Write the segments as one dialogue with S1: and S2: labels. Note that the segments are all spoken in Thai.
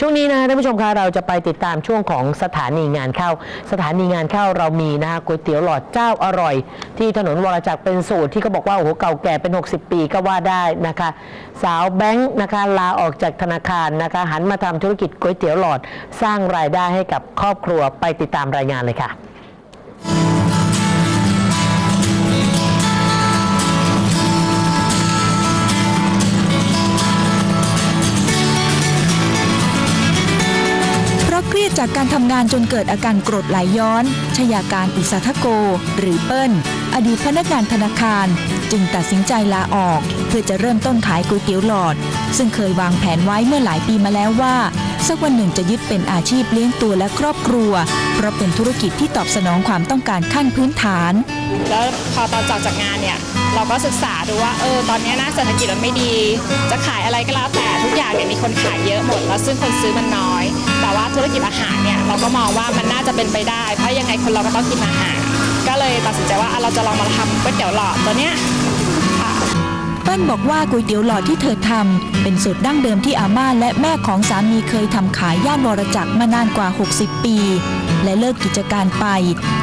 S1: ช่วงนี้นะท่านผู้ชมคะเราจะไปติดตามช่วงของสถานีงานเข้าสถานีงานเข้าเรามีนะคะก๋วยเตี๋ยวหลอดเจ้าอร่อย ที่ถนนวรจักรเป็นสูตรที่เขาบอกว่าโอ้โหเก่าแก่เป็น 60 ปีก็ว่าได้นะคะ สาวแบงค์นะคะลาออกจากธนาคารนะคะหันมาทำธุรกิจก๋วยเตี๋ยวหลอด สร้างรายได้ให้กับครอบครัวไปติดตามรายงานเลยค่ะ
S2: ราะเครียดจากการทำงานจนเกิดอาการกรดไหลย้อน ชยาการอุตสาทโก หรือเปิ้ล อดีตพนักงานธนาคาร จึงตัดสินใจลาออก เพื่อจะเริ่มต้นขายก๋วยเตี๋ยวหลอด ซึ่งเคยวางแผนไว้เมื่อหลายปีมาแล้วว่า สักวันหนึ่งจะยึดเป็นอาชีพเลี้ยงตัวและครอบครัว เพราะเป็นธุรกิจที่ตอบสนองความต้องการขั้นพื้นฐาน
S3: แล้วพอตอนจบจากงานเนี่ยเราก็ศึกษาดูว่าเออตอนนี้นะเศรษฐกิจมันไม่ดี จะขายอะไรก็แล้วแต่ ทุกอย่างเนี่ยมีคนขายเยอะหมด แล้วซึ่งคนซื้อมันน้อย แต่ว่าธุรกิจอาหารเนี่ยเราก็มองว่ามันน่าจะเป็นไปได้ เพราะยังไงคนเราก็ต้องกินอาหาร ก็เลยตัดสินใจว่าเราจะลองมาทำก๋วยเตี๋ยวหลอดตัวเนี้ยค่ะ
S2: เปิ้ลบอกว่าก๋วยเตี๋ยวหลอดที่เธอทำเป็นสูตรดั้งเดิมที่อาม่าและแม่ของสามีเคยทำขายย่านวรจักรมานานกว่า 60 ปี และเลิกกิจการไป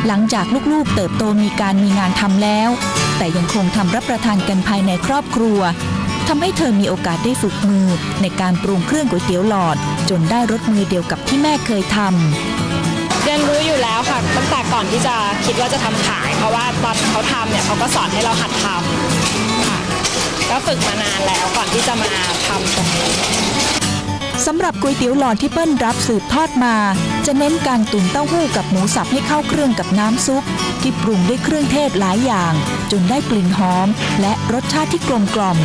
S2: หลังจากลูกๆเติบโตมีการมีงานทำแล้ว แต่ยังคงทำรับประทานกันภายในครอบครัว ทำให้เธอมีโอกาสได้ฝึกมือในการปรุงเครื่องก๋วยเตี๋ยวหลอด จนได้รสมือเดียวกับที่แม่เคยทำ
S3: เรียนรู้อยู่แล้วค่ะตั้งแต่ก่อนที่จะคิดว่าจะทำขาย เพราะว่าตอนเขาทำเนี่ยเขาก็สอนให้เราหัดทำค่ะก็ฝึกมานานแล้วก่อนที่จะมาทำตรงนี้
S2: สำหรับก๋วยเตี๋ยวหลอดที่เปิ้ลรับสืบทอดมา จะเน้นการตุ๋นเต้าหู้กับหมูสับให้เข้าเครื่องกับน้ำซุป ที่ปรุงด้วยเครื่องเทศหลายอย่าง จนได้กลิ่นหอม และรสชาติที่กลมกล่อม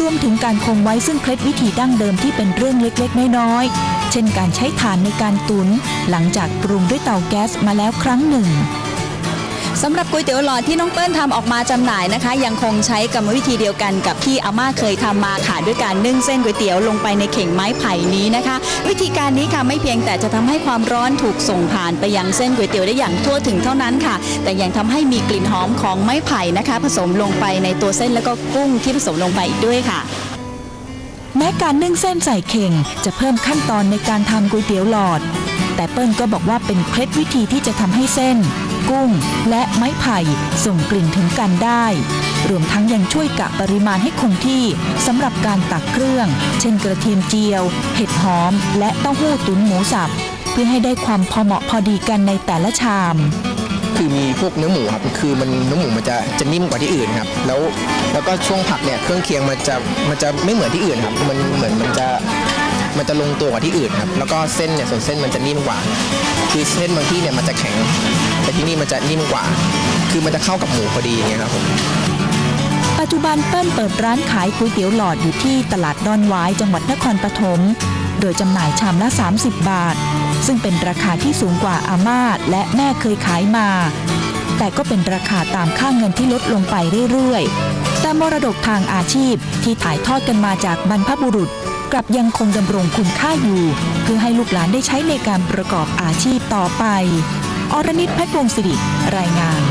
S2: รวมถึงการคงไว้ซึ่งเคล็ดวิธีดั้งเดิมที่เป็นเรื่องเล็กๆ น้อยๆ เช่นการใช้ถ่านในการตุน หลังจากปรุงด้วยเตาแก๊สมาแล้วครั้งหนึ่ง
S4: สำหรับก๋วยเตี๋ยวหลอดที่น้องเปิ้ลทำออกมาจำหน่ายนะคะ ยังคงใช้กรรมวิธีเดียวกันกับที่อาม่าเคยทำมาค่ะด้วยการนึ่งเส้นก๋วยเตี๋ยวลงไปในเข่งไม้ไผ่นี้นะคะ วิธีการนี้ค่ะไม่เพียงแต่จะทำให้ความร้อนถูกส่งผ่านไปยังเส้นก๋วยเตี๋ยวได้อย่างทั่วถึงเท่านั้นค่ะ แต่ยังทำให้มีกลิ่นหอมของไม้ไผ่นะคะ ผสมลงไปในตัวเส้นแล้วก็กุ้งที่ผสมลงไปอีกด้วยค่ะ
S2: แม้การนึ่งเส้นใส่เข่งจะเพิ่มขั้นตอนในการทำก๋วยเตี๋ยวหลอด แต่เปิ้ลก็บอกว่าเป็นเคล็ดวิธีที่จะทำให้เส้น กุ้ง และไม้ไผ่ส่งกลิ่นถึงกันได้ รวมทั้งยังช่วยกะปริมาณให้คงที่สำหรับการตักเครื่อง เช่นกระเทียมเจียว เห็ดหอม และเต้าหู้ตุ๋นหมูสับ เพื่อให้ได้ความพอเหมาะพอดีกันในแต่ละชาม
S5: คือมีพวกเนื้อหมูครับคือมันเนื้อหมูมันจะจะนิ่มกว่าที่อื่นครับ แล้วแล้วก็ช่วงผักเนี่ยเครื่องเคียงมันจะมันจะไม่เหมือนที่อื่นครับ มันเหมือนมันจะ มันจะลงตัวกว่าที่อื่นครับแล้วก็เส้นเนี่ยส่วนเส้นมันจะนิ่มกว่า คือเส้นบางที่เนี่ยมันจะแข็ง แต่ที่นี่มันจะนิ่มกว่า คือมันจะเข้ากับหมูพอดีอย่างเงี้ยครับผม
S2: ปัจจุบันเปิ้ลเปิดร้านขายก๋วยเตี๋ยวหลอดอยู่ที่ตลาดดอนหวายจังหวัดนครปฐมโดยจำหน่ายชามละ 30 บาท ซึ่งเป็นราคาที่สูงกว่าอาม่าและแม่เคยขายมา แต่ก็เป็นราคาตามค่าเงินที่ลดลงไปเรื่อยๆ แต่มรดกทางอาชีพที่ถ่ายทอดกันมาจากบรรพบุรุษ กลับยังคงดำรงคุณค่าอยู่ เพื่อให้ลูกหลานได้ใช้ในการประกอบอาชีพต่อไป อรนิตเพชรวงศิริรายงาน